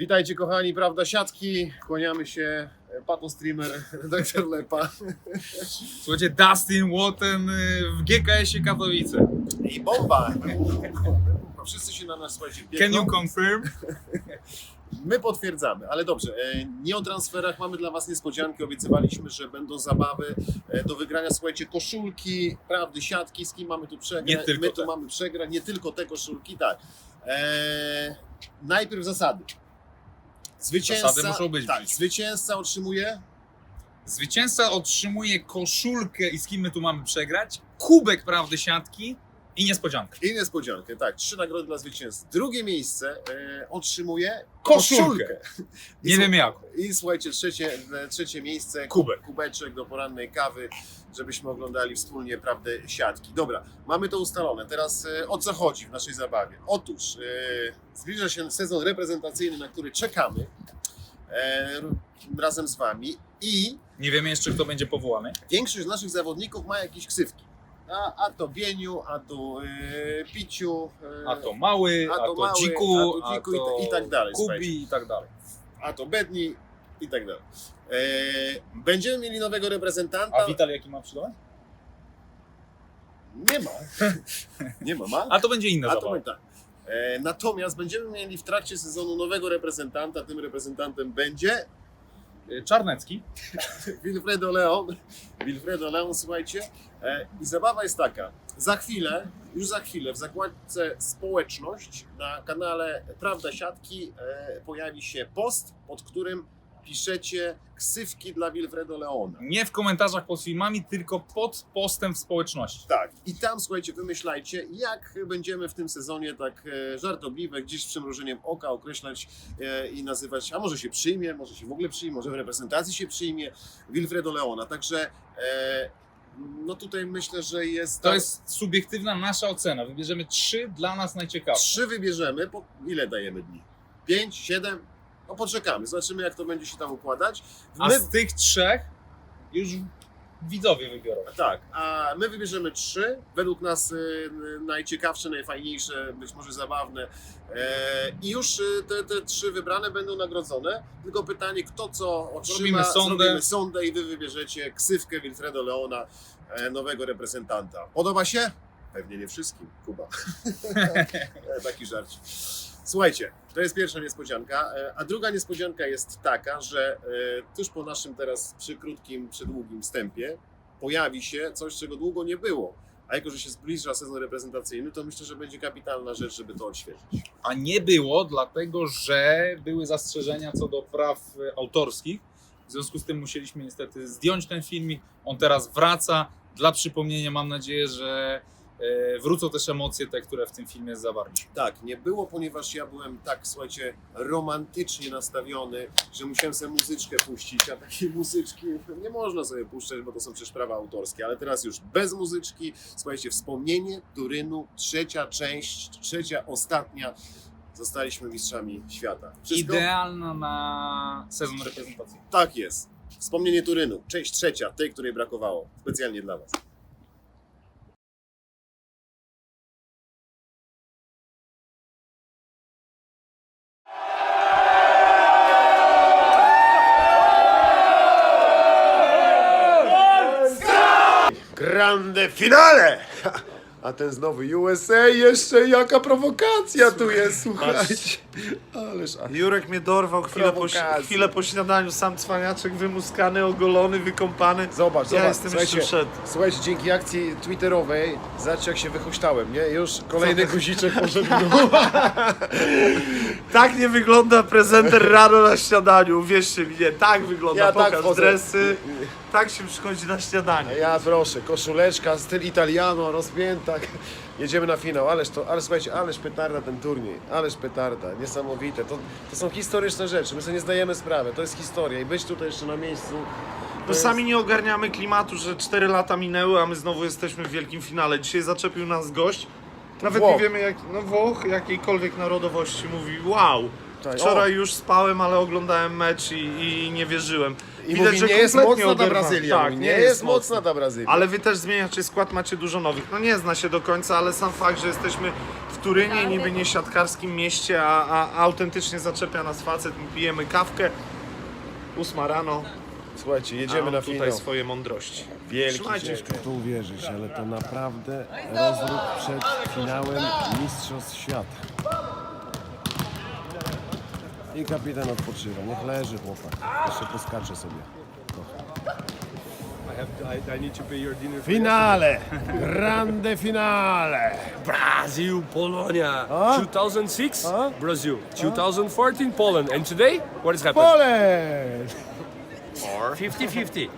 Witajcie kochani, prawda siatki, kłaniamy się, pato streamer, Dr. Lepa Słuchajcie, Dustin Łoten y, w GKS-ie Katowice. i bomba. Wszyscy się na nas słuchajcie Can you confirm? My potwierdzamy, ale dobrze, e, nie o transferach, mamy dla Was niespodzianki, obiecywaliśmy, że będą zabawy e, do wygrania, słuchajcie, koszulki, prawdy, siatki, z kim mamy tu przegrać, Nie tylko my tu te. mamy przegrać, nie tylko te koszulki, tak. E, najpierw zasady. Zwycięzca, Zasady muszą być tak, zwycięzca otrzymuje Zwycięzca otrzymuje koszulkę i z kim my tu mamy przegrać, kubek prawdy siatki i niespodziankę. I niespodziankę, tak. Trzy nagrody dla zwycięzcy. Drugie miejsce e, otrzymuje Koszulkę. koszulkę. Nie wiem jak. I słuchajcie, trzecie, e, trzecie miejsce, Kubek. kubeczek do porannej kawy, żebyśmy oglądali wspólnie prawdę siatki. Dobra, mamy to ustalone. Teraz e, o co chodzi w naszej zabawie? Otóż e, zbliża się sezon reprezentacyjny, na który czekamy e, razem z Wami i Nie wiemy jeszcze, kto będzie powołany. większość z naszych zawodników ma jakieś ksywki. A, a to Bieniu, a to e, Piciu, e, A to mały, a to mały, dziku, a to dziku i to ta- i tak dalej, słuchajcie. Kubi i tak dalej. a to Bedni i tak dalej. E, będziemy mieli nowego reprezentanta. A Wital jaki ma przydomek? Nie ma. Nie ma, ma? A to będzie inna A to zabawa. będzie tak. E, natomiast będziemy mieli w trakcie sezonu nowego reprezentanta. Tym reprezentantem będzie Y, Czarnecki. Wilfredo Leon. Wilfredo Leon, słuchajcie. E, I zabawa jest taka. Za chwilę, już za chwilę w zakładce społeczność na kanale Prawda Siatki e, pojawi się post, pod którym piszecie ksywki dla Wilfredo Leona. Nie w komentarzach pod filmami, tylko pod postem w społeczności. Tak, i tam słuchajcie, wymyślajcie, jak będziemy w tym sezonie tak e, żartobliwe, gdzieś z przymrużeniem oka określać e, i nazywać, a może się przyjmie, może się w ogóle przyjmie, może w reprezentacji się przyjmie Wilfredo Leona. Także e, no tutaj myślę, że jest. To tak- jest subiektywna nasza ocena. Wybierzemy trzy dla nas najciekawsze. Trzy wybierzemy. Po, ile dajemy dni? Pięć, siedem? No poczekamy, zobaczymy jak to będzie się tam układać. A My, z tych trzech już widzowie wybiorą. Tak, a my wybierzemy trzy, według nas y, najciekawsze, najfajniejsze, być może zabawne. E, I już y, te, te trzy wybrane będą nagrodzone. Tylko pytanie, kto co otrzyma. Zrobimy sondę. Zrobimy sondę i wy wybierzecie ksywkę Wilfredo Leona, e, nowego reprezentanta. Podoba się? Pewnie nie wszystkim, Kuba. E, Taki żarcik. Słuchajcie, to jest pierwsza niespodzianka, e, a druga niespodzianka jest taka, że e, tuż po naszym teraz przykrótkim, przydługim wstępie pojawi się coś, czego długo nie było. A jako, że się zbliża sezon reprezentacyjny, to myślę, że będzie kapitalna rzecz, żeby to odświeżyć. A nie było, dlatego że były zastrzeżenia co do praw e, autorskich. W związku z tym musieliśmy niestety zdjąć ten filmik. On teraz wraca. Dla przypomnienia mam nadzieję, że wrócą też emocje te, które w tym filmie zawarliśmy. Tak, nie było, ponieważ ja byłem tak, słuchajcie, romantycznie nastawiony, że musiałem sobie muzyczkę puścić, a takiej muzyczki nie można sobie puszczać, bo to są przecież prawa autorskie, ale teraz już bez muzyczki, słuchajcie, wspomnienie Turynu, trzecia część, trzecia, ostatnia, zostaliśmy mistrzami świata. Wszystko? Idealna na sezon reprezentacyjny. Tak jest. Wspomnienie Turynu, część trzecia, tej, której brakowało, specjalnie dla Was. Grande finale! A ten znowu USA, jeszcze jaka prowokacja tu jest, słuchajcie. Ależ, a- Jurek mnie dorwał chwilę po, Prowokacja. chwilę po śniadaniu, sam cwaniaczek wymuskany, ogolony, wykąpany. Zobacz, Ja zobacz. jestem jeszcze Słuchajcie, przed. Słuchajcie, dzięki akcji twitterowej, zobaczcie jak się wychuśtałem, nie? Już kolejny guziczek poszedł w dół. Tak nie wygląda prezenter rano na śniadaniu, uwierzcie mi, nie, tak wygląda, Ja tak pokaż wchodzę. dresy, tak się przychodzi na śniadanie. Ja proszę, koszuleczka, styl italiano, rozpięta. Jedziemy na finał, ależ to, ale słuchajcie, ależ petarda ten turniej, ależ petarda, niesamowite. To, to są historyczne rzeczy, my sobie nie zdajemy sprawy, to jest historia i być tutaj jeszcze na miejscu. to jest- sami nie ogarniamy klimatu, że 4 lata minęły, a my znowu jesteśmy w wielkim finale. Dzisiaj zaczepił nas gość, nawet Włoch. nie wiemy jak, no Włoch jakiejkolwiek narodowości mówi wow. Tak, Wczoraj już spałem, ale oglądałem mecz i, i nie wierzyłem. I mówi, nie jest kompletnie mocna ta oderwa- Brazylia, Tak, mówi, nie, jest mocna ta Brazylia. Ale wy też zmieniacie skład, macie dużo nowych. No nie zna się do końca, ale sam fakt, że jesteśmy w Turynie, niby nie siatkarskim mieście, a, a autentycznie zaczepia nas facet, my pijemy kawkę. Ósma rano, Słuchajcie, a jedziemy on na tutaj finał. swoje mądrości. Wielki Trzymajcie się. to uwierzyć, ale to naprawdę rozruch przed finałem Mistrzostw Świata. I kapitan odpoczywa. Niech leży chłopak. Jeszcze poskacze sobie. I have to, I, I need to pay your dinner. for Finale! Grande finale! Brazil, Polonia. Huh? 2006, Huh? Brazil. 2014, Poland. And today, what has happened? Poland! 50-50.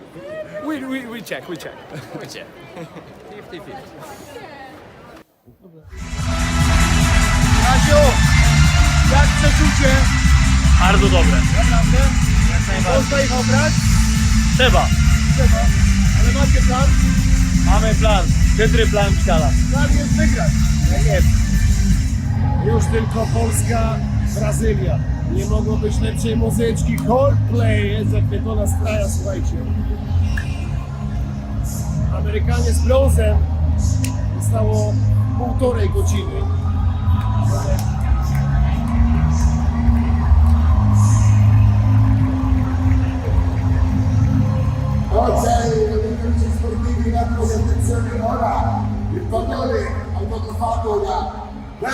We, we, we check, we check. We check. 50-50. Kaziu! Jak przeczucie? Bardzo dobre. Naprawdę? Można ich obrać? Trzeba. Trzeba. Ale macie plan? Mamy plan. Chytry plan Witala. Plan jest wygrać. Tak jest. Już tylko Polska, Brazylia. Nie mogło być lepszej muzyczki. Coldplay jest zachwycona z kraja, słuchajcie. Amerykanie z brązem zostało półtorej godziny. Oggi gli amici sportivi in atto di attenzione ora il pallone ha stato fatto da Web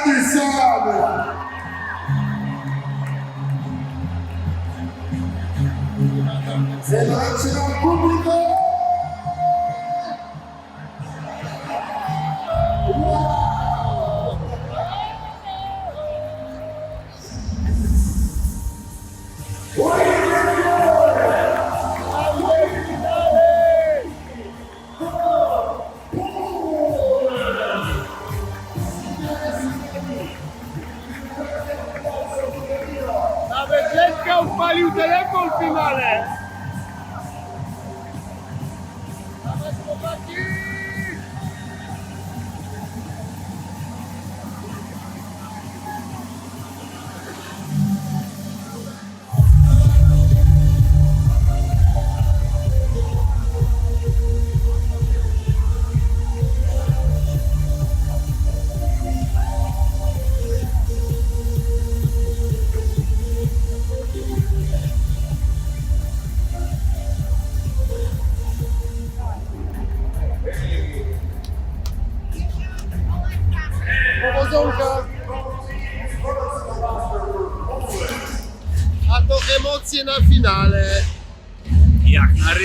Anderson. Se lo lancerà al pubblico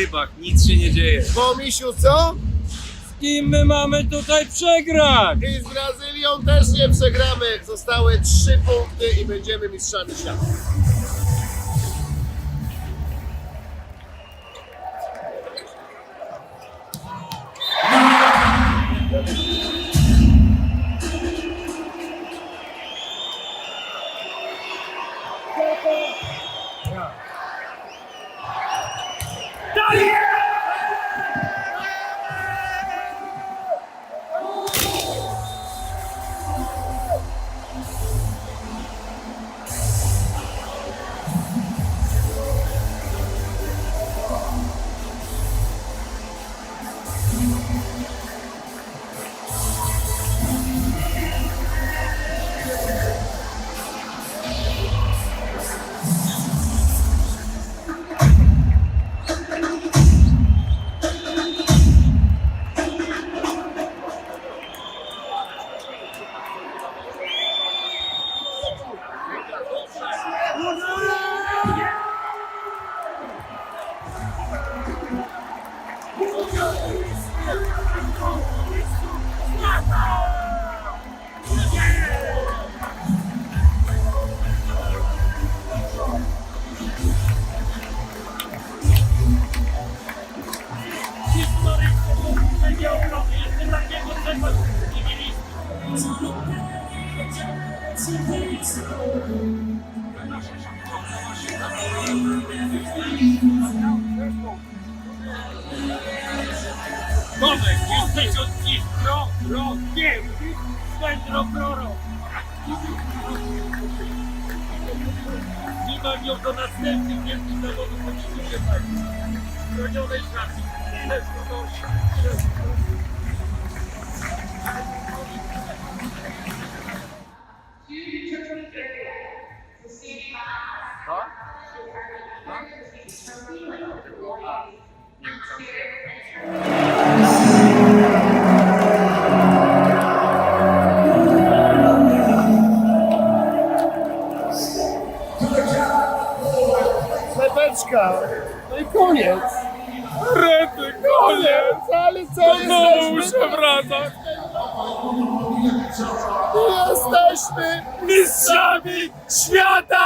rybach, nic się nie dzieje. Bo misiu co? Z kim my mamy tutaj przegrać? I z Brazylią też nie przegramy. Zostały trzy punkty i będziemy mistrzami świata. Lepeczka. No i koniec. Rety, koniec! Ale co Znowu muszę wracać! Jesteśmy Mistrzami świata!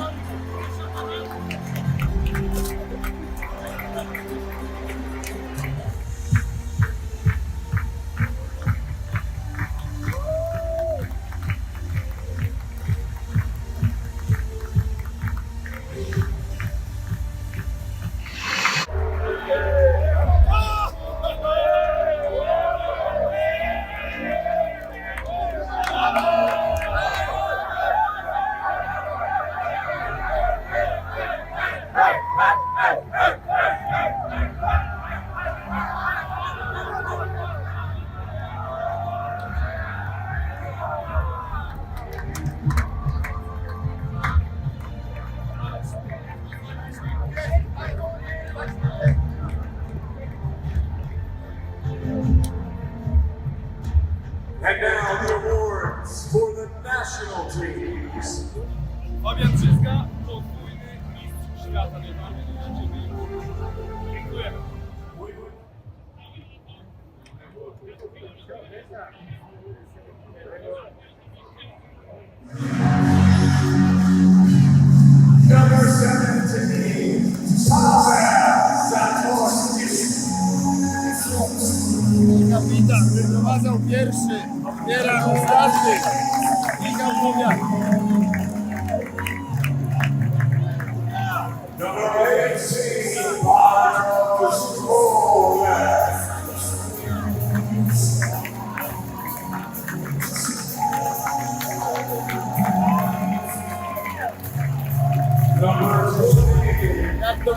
And Fabian Brzyska, podwójny mistrz świata. Najbardziej życzymy. Dziękuję. Number 17, Paweł Zatorski. Kapitan wyprowadzał pierwszy, odbiera ostatni. Michał Powiat. Number 18, Bartosz Królek. Number 20, Jak to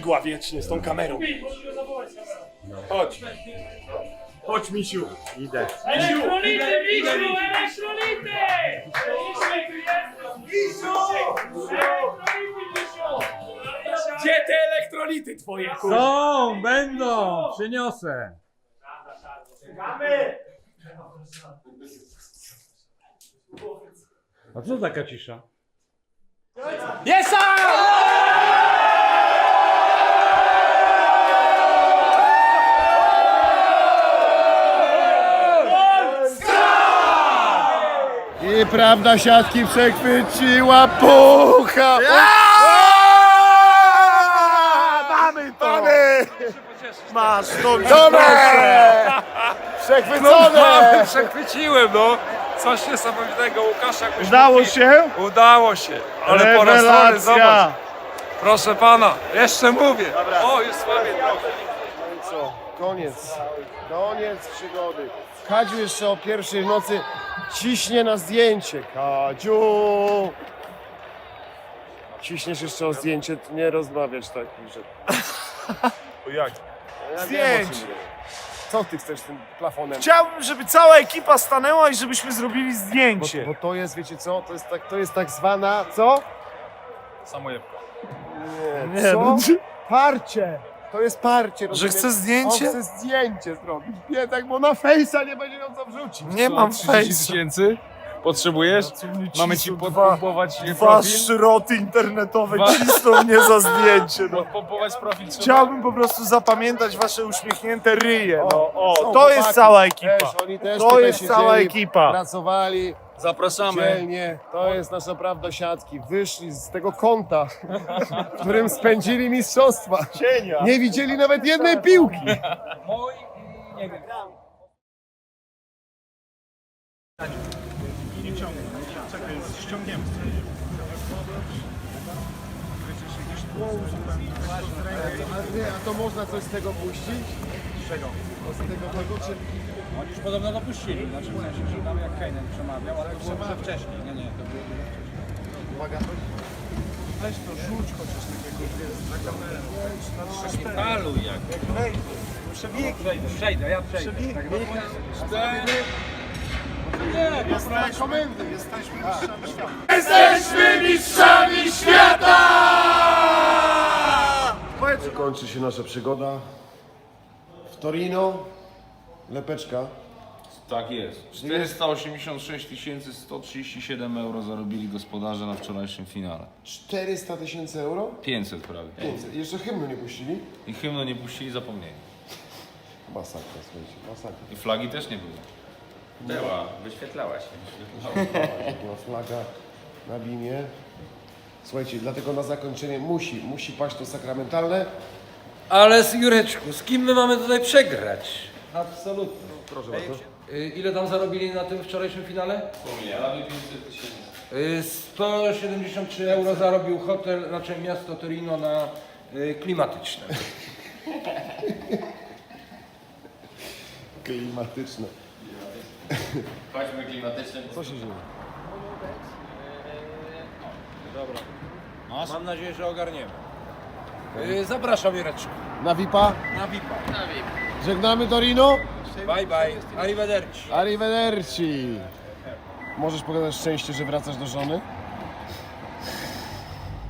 igła wiecznie z tą kamerą. Chodź. Chodź, misiu. Idę. Elektrolity, Misiu, elektrolity! Misiu, tu jest! Misiu! Elektrolity, Misiu! Gdzie te elektrolity twoje? Są, będą, przyniosę. A co taka cisza? Jest! I prawda siatki przechwyciła pucha! Mamy to! Mamy! Masz, to Dobre! Przechwycone! Przechwyciłem, no. Coś niesamowitego, Łukasza. jakbyś Udało mógł- się? Udało się. Ale po raz zobacz. Rewelacja! Proszę pana, jeszcze mówię. O, już słabiej trochę. Co? Koniec. Koniec przygody. Kadziu jeszcze o pierwszej w nocy ciśnie na zdjęcie. Kadziu! Ciśniesz jeszcze o zdjęcie, nie rozmawiać takich rzeczy. Jak? Ja wiem, o Zdjęcie. czym mówię. Co ty chcesz tym plafonem? Chciałbym, żeby cała ekipa stanęła i żebyśmy zrobili Bo, zdjęcie. bo to jest, wiecie co? To jest tak, to jest tak zwana, co? Samojebka. Nie, Nie, co? no, Parcie! To jest parcie, Że rozumiesz? chce zdjęcie? On chce zdjęcie zrobić. Nie, tak, bo na fejsa nie będzie miał co wrzucić. Nie mam 30 fejsa. tysięcy? Potrzebujesz? Mamy ci Dwa, podpompować dwa profil? szroty internetowe Dwa- cisną mnie za zdjęcie. No. Podpompować profil? Chciałbym po prostu zapamiętać wasze uśmiechnięte ryje. No, o, Są to chłopaki. jest cała ekipa. Oni też To tutaj jest cała siedzieli, ekipa. Pracowali Zapraszamy. dzielnie. To jest nasza prawda siatki. Wyszli z tego kąta, w którym spędzili mistrzostwa. Cienia. Nie widzieli nawet jednej piłki. Mój i nie wiem. A to można coś z tego puścić? Z czego? Z tego tego, czy... Oni już podobno dopuścili, znaczy w sensie, że tam jak Kane przemawiał, ale to było dużo wcześniej. Nie, nie, to było dużo wcześniej. Uwaga, weź to, rzuć chociaż takiego, wiesz, Haluj jak. Przejdę, przejdę, ja przejdę. Tak, cztery. Nie, Jest na komendy, jesteśmy mistrzami świata. Jesteśmy mistrzami świata! Kończy się nasza przygoda Torino. Lepeczka. Tak jest. 486 137 euro zarobili gospodarze na wczorajszym finale. 400 tysięcy euro? 500 prawie. 500. Jeszcze hymnu nie puścili? I hymnu nie puścili, zapomnieli. Masakra, słuchajcie, masakra. I flagi też nie było. Była, wyświetlała się. Była flaga na bimie. Słuchajcie, dlatego na zakończenie musi, musi paść to sakramentalne. Ale z Jureczku, z kim my mamy tutaj przegrać? Absolutnie. Proszę bardzo. Y, Ile tam zarobili na tym wczorajszym finale? Prawie 500 tysięcy. Y, 173 euro zarobił hotel, znaczy miasto Torino na y, klimatyczne. Klimatyczne. Chodźmy klimatycznym. Co się dzieje? Mam nadzieję, że ogarniemy. Y, Zapraszam Jureczku. Na VIPa? Na VIP. Żegnamy Torino. Bye bye. Arrivederci. Arrivederci. Możesz pogadać szczęście, że wracasz do żony?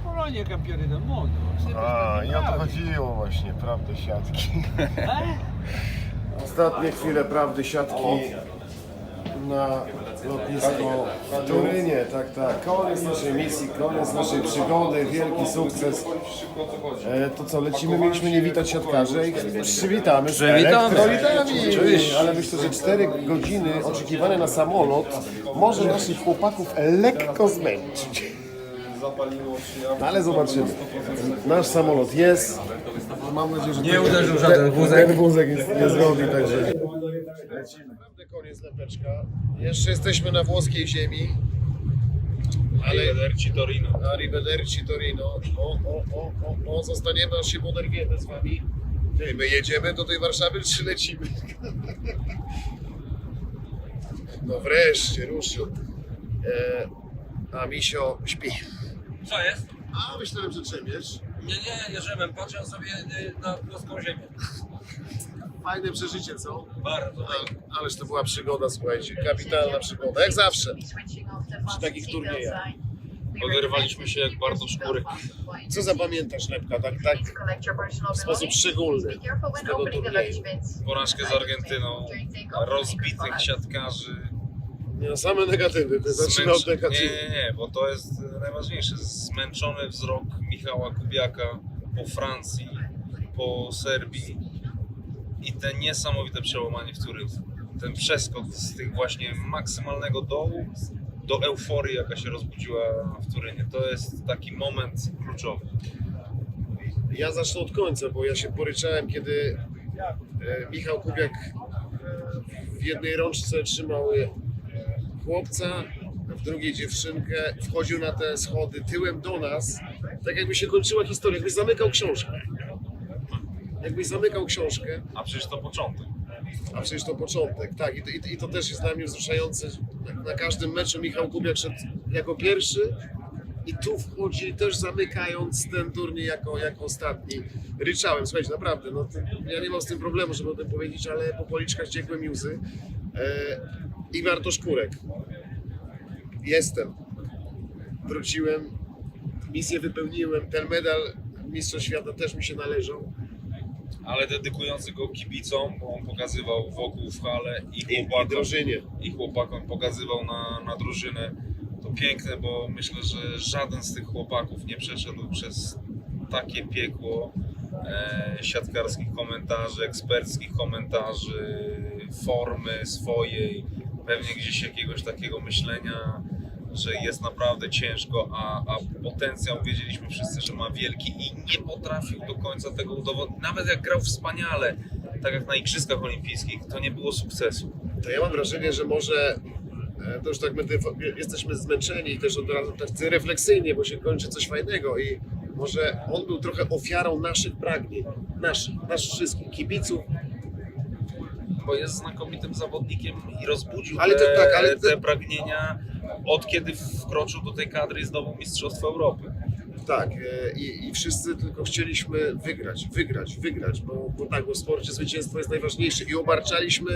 Polonia campione del mondo. A, i o to chodziło właśnie, prawdy siatki. Ostatnie chwile prawdy siatki na lotnisko w Turynie, tak, tak. Koniec naszej misji, koniec naszej przygody, wielki sukces. E, to co, lecimy, mieliśmy nie witać siatkarzy i przywitamy z Przywitamy. elektrolitami. Oczywiście. Ale myślę, że 4 godziny oczekiwane na samolot może naszych chłopaków lekko zmęczyć. No, ale zobaczymy. Nasz samolot jest. Mam nadzieję, że Nie uderzył żaden wózek. ten wózek nie zrobi, także. Lecimy. Naprawdę koniec lepeczka. Jeszcze jesteśmy na włoskiej ziemi. Ale... Arrivederci Torino. Arrivederci Torino. O, o, o, o, o, zostaniemy aż się poderwiemy z wami. Ty, my jedziemy do tej Warszawy, czy lecimy? No wreszcie, ruszył. E, a Misio śpi. Co jest? A myślałem, że trzebiesz. Nie, nie, jeżdżem. Patrzę sobie y, na płaską ziemię. Fajne przeżycie, co? Bardzo. Ale, ależ to była przygoda, słuchajcie, kapitalna przygoda, jak zawsze. Przy takich turniejach. Oderwaliśmy się jak bardzo szkóry. Co zapamiętasz, Lepka, tak, tak w sposób szczególny z tego turnieju? Porażkę z Argentyną, rozbitych siatkarzy. Nie, no, same negatywy, ty zaczynał od Zmęcz... Nie, nie, nie, bo to jest najważniejsze. Zmęczony wzrok Michała Kubiaka po Francji, po Serbii i te niesamowite przełamanie w Turyn. Ten przeskok z tych właśnie maksymalnego dołu do euforii, jaka się rozbudziła w Turynie. To jest taki moment kluczowy. Ja zacznę od końca, bo ja się poryczałem, kiedy e, Michał Kubiak w jednej rączce trzymał e, chłopca, w drugiej dziewczynkę, wchodził na te schody tyłem do nas, tak jakby się kończyła historia, jakbyś zamykał książkę. Jakbyś zamykał książkę, A przecież to początek. a przecież to początek, tak, i to, i, i to też jest dla mnie wzruszające. Na, na każdym meczu Michał Kubiak szedł jako pierwszy i tu wchodzi też zamykając ten turniej jako, jako ostatni. Ryczałem, słuchajcie, naprawdę, no, ja nie mam z tym problemu, żeby o tym powiedzieć, ale po policzkach ciekły mi łzy. E, I Bartosz Kurek. Jestem. Wróciłem, misję wypełniłem, ten medal Mistrzostw Świata też mi się należał. Ale dedykujący go kibicom, bo on pokazywał wokół w hale i I, i chłopakom, drożynie. i chłopakom pokazywał na, na drużynę. To piękne, bo myślę, że żaden z tych chłopaków nie przeszedł przez takie piekło e, siatkarskich komentarzy, eksperckich komentarzy, formy swojej, pewnie gdzieś jakiegoś takiego myślenia, że jest naprawdę ciężko, a, a potencjał wiedzieliśmy wszyscy, że ma wielki i nie potrafił do końca tego udowodnić. Nawet jak grał wspaniale, tak jak na Igrzyskach Olimpijskich, to nie było sukcesu. to ja mam wrażenie, że może e, to już tak będę, jesteśmy zmęczeni też od razu tak refleksyjnie, bo się kończy coś fajnego i może on był trochę ofiarą naszych pragnień, naszych, naszych wszystkich kibiców, bo jest znakomitym zawodnikiem i rozbudził Ale to te, tak, ale to- te pragnienia od kiedy wkroczył do tej kadry i zdobył Mistrzostwo Europy. tak, e, i, i wszyscy tylko chcieliśmy wygrać, wygrać, wygrać, bo, bo tak, bo w sporcie zwycięstwo jest najważniejsze i obarczaliśmy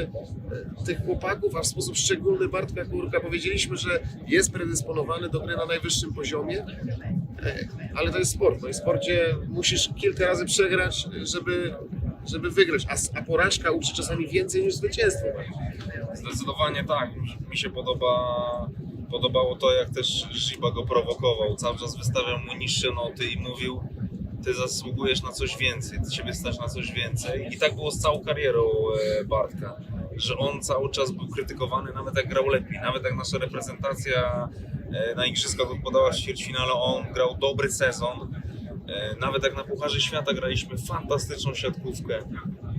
e, tych chłopaków, a w sposób szczególny Bartka Kurka powiedzieliśmy, że jest predysponowany do gry na najwyższym poziomie, E, ale to jest sport. No i w sporcie musisz kilka razy przegrać, żeby, żeby wygrać. A, a porażka uczy czasami więcej niż zwycięstwo. Zdecydowanie tak. Mi się podoba, podobało to, jak też Ziba go prowokował. Cały czas wystawiał mu niższe noty i mówił ty zasługujesz na coś więcej, ty ciebie stać na coś więcej. I tak było z całą karierą e, Bartka, że on cały czas był krytykowany, nawet jak grał lepiej, nawet jak nasza reprezentacja e, na Igrzyskach odpadała w ćwierćfinale, on grał dobry sezon. E, Nawet jak na Pucharze Świata graliśmy fantastyczną siatkówkę,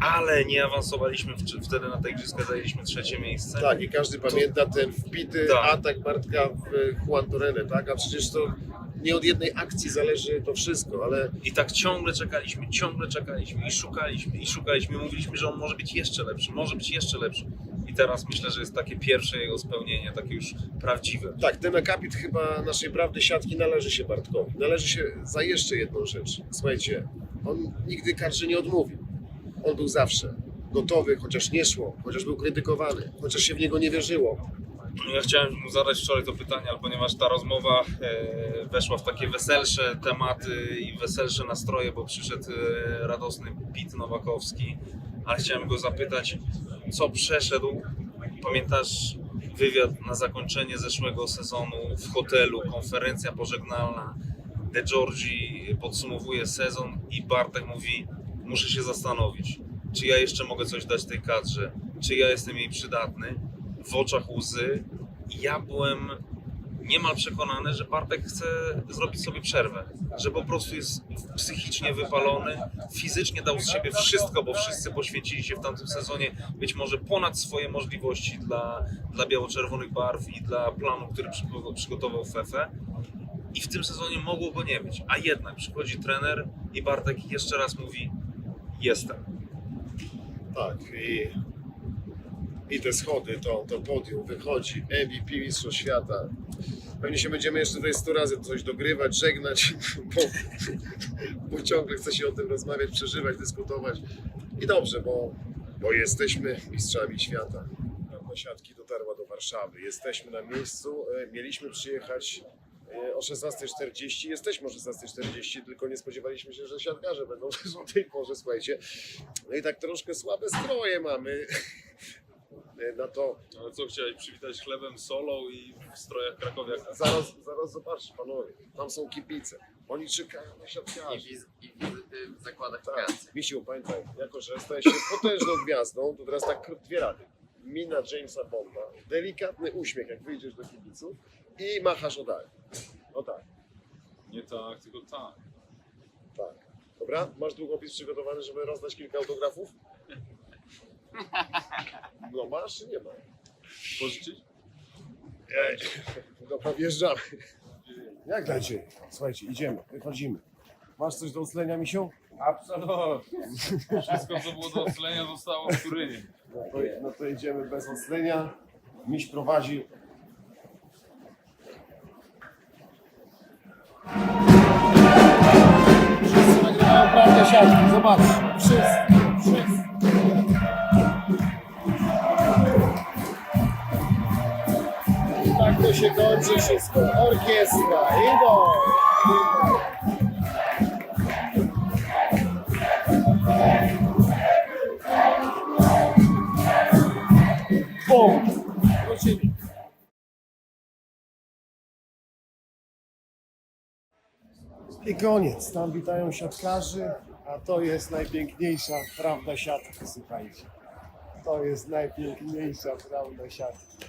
ale nie awansowaliśmy w- wtedy na te Igrzyska, zajęliśmy trzecie miejsce. Tak, i każdy pamięta ten wbity Tak. atak Bartka w Juan Torrene, tak? A przecież to nie od jednej akcji zależy to wszystko, ale I tak ciągle czekaliśmy, ciągle czekaliśmy i szukaliśmy, i szukaliśmy. Mówiliśmy, że on może być jeszcze lepszy, może być jeszcze lepszy. I teraz myślę, że jest takie pierwsze jego spełnienie, takie już prawdziwe. tak, ten akapit chyba naszej prawdy siatki należy się Bartkowi. Należy się za jeszcze jedną rzecz. Słuchajcie, on nigdy karczy nie odmówił. On był zawsze gotowy, chociaż nie szło, chociaż był krytykowany, chociaż się w niego nie wierzyło. Ja chciałem mu zadać wczoraj to pytanie, ale ponieważ ta rozmowa e, weszła w takie weselsze tematy i weselsze nastroje, bo przyszedł e, radosny Pit Nowakowski, ale chciałem go zapytać, co przeszedł. Pamiętasz wywiad na zakończenie zeszłego sezonu w hotelu, konferencja pożegnalna, De Giorgi podsumowuje sezon i Bartek mówi, muszę się zastanowić, czy ja jeszcze mogę coś dać tej kadrze, czy ja jestem jej przydatny. W oczach łzy ja byłem niemal przekonany, że Bartek chce zrobić sobie przerwę, że po prostu jest psychicznie wypalony, fizycznie dał z siebie wszystko, bo wszyscy poświęcili się w tamtym sezonie być może ponad swoje możliwości dla, dla biało-czerwonych barw i dla planu, który przygo- przygotował Fefe. I w tym sezonie mogło go nie być, a jednak przychodzi trener i Bartek jeszcze raz mówi: Jestem. Tak, i, i te schody, to, to podium, wychodzi MVP Mistrzostw Świata. Pewnie się będziemy jeszcze tutaj 100 razy coś dogrywać, żegnać, bo, bo ciągle chce się o tym rozmawiać, przeżywać, dyskutować. I dobrze, bo, bo jesteśmy mistrzami świata. Prawda siatki dotarła do Warszawy. Jesteśmy na miejscu. E, Mieliśmy przyjechać e, o 16.40. Jesteśmy o 16.40, tylko nie spodziewaliśmy się, że siatkarze będą też o tej porze, słuchajcie. No i tak troszkę słabe stroje mamy na to. Ale co, chciałeś przywitać chlebem, solą i w strojach krakowiaka? Zaraz, zaraz zobaczcie, panowie, tam są kibice. Oni czekają na siatkarzy. I wizyty w zakładach Tak. pracy. Misiu, pamiętaj, jako że się potężną gwiazdą, to teraz tak dwie rady. Mina Jamesa Bonda, delikatny uśmiech, jak wyjdziesz do kibiców i machasz odale. O tak, Nie tak, tylko tak. tak. Dobra? Masz długopis przygotowany, żeby rozdać kilka autografów? No masz czy nie ma? Pożyczyć? Dobra, wjeżdżamy. Jak dajcie? Słuchajcie, idziemy, wychodzimy. Masz coś do uclenia, Misiu? Absolutnie. Wszystko, co było do oclenia, zostało w Turynie. No to, no to idziemy bez oclenia. Miś prowadzi. Wszyscy nagrywają prawdę siatki. Orkiestra, idą. Bum. Wrócili. I koniec. Tam witają siatkarzy, a to jest najpiękniejsza prawda siatki, słuchajcie. To jest najpiękniejsza prawda siatki.